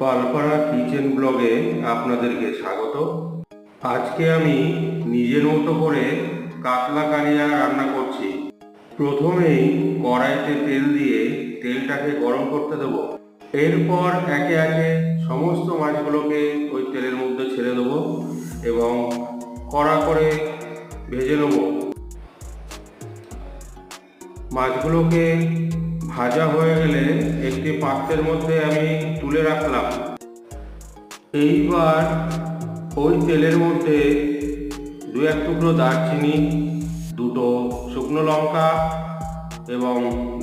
Palpara kitchen ব্লগে আপনাদেরকে স্বাগত। আজকে আমি নিজের মতো করে কাতলা কালিয়া রান্না করছি। প্রথমেই কড়াইতে তেল দিয়ে তেলটাকে গরম করতে দেবো। এরপর একে একে সমস্ত মাছগুলোকে ওই তেলের মধ্যে ছেড়ে দেবো এবং কড়া করে ভেজে নেব। মাছগুলোকে ভাজা হয়ে গেলে একটি পাত্রের মধ্যে আমি তুলে রাখলাম। এইবার ওই তেলের মধ্যে দু এক টুকরো দারচিনি, দুটো শুকনো লঙ্কা এবং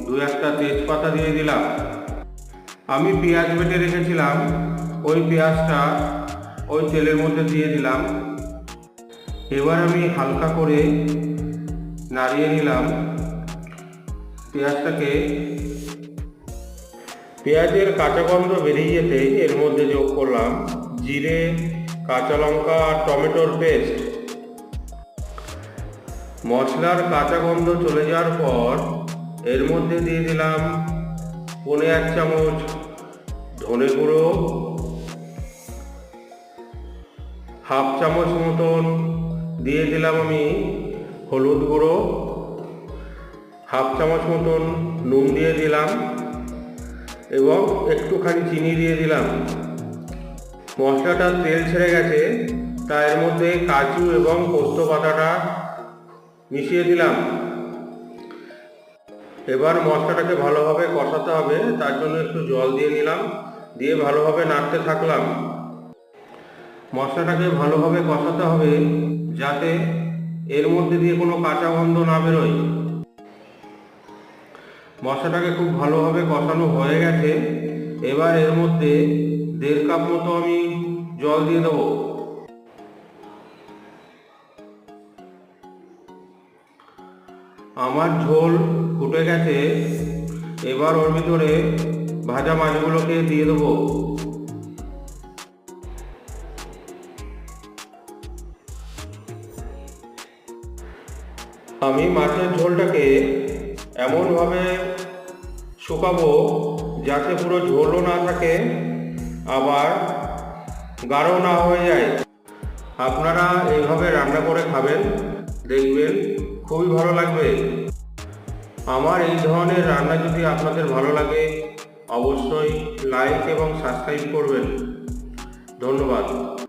দু একটা তেজপাতা দিয়ে দিলাম। আমি পেঁয়াজ বেটে রেখেছিলাম। ওই পেঁয়াজটা ওই তেলের মধ্যে দিয়ে দিলাম। এবার আমি হালকা করে নাড়িয়ে নিলাম। পেঁয়াজটাকে পেঁয়াজের কাঁচা গন্ধ বেরিয়ে যেতে এর মধ্যে যোগ করলাম জিরে, কাঁচা লঙ্কা আর টমেটোর পেস্ট। মশলার কাঁচা গন্ধ চলে যাওয়ার পর এর মধ্যে দিয়ে দিলাম পনে এক চামচ ধনে গুঁড়ো, হাফ চামচ মতন দিয়ে দিলাম আমি হলুদ গুঁড়ো। হাফ চামচ মতন নুন দিয়ে দিলাম এবং একটুখানি চিনি দিয়ে দিলাম। মশলাটা তেল ছেড়ে গেছে, তা এর মধ্যে কাজু এবং পোস্ত পাতাটা মিশিয়ে দিলাম। এবার মশলাটাকে ভালোভাবে কষাতে হবে, তার জন্য একটু জল দিয়ে নিলাম, দিয়ে ভালোভাবে নাড়তে থাকলাম। মশলাটাকে ভালোভাবে কষাতে হবে যাতে এর মধ্যে দিয়ে কোনো কাঁচা গন্ধ না বেরোয়। মশলাটাকে খুব ভালোভাবে কষানো হয়ে গেছে। এবার এর মধ্যে দেড় কাপ মতো আমি জল দিয়ে দেবো। আমার ঝোল ফুটে গেছে। এবার ওর ভিতরে ভাজা মাছগুলোকে দিয়ে দেবো। আমি মাছের ঝোলটাকে এমনভাবে শুকাবো যাতে পুরো ঝোলও না থাকে, আবার গাঢ় না হয়ে যায়। আপনারা এইভাবে রান্না করে খাবেন, দেখবেন খুবই ভালো লাগবে। আমার এই ধরনের রান্না যদি আপনাদের ভালো লাগে, অবশ্যই লাইক এবং সাবস্ক্রাইব করবেন। ধন্যবাদ।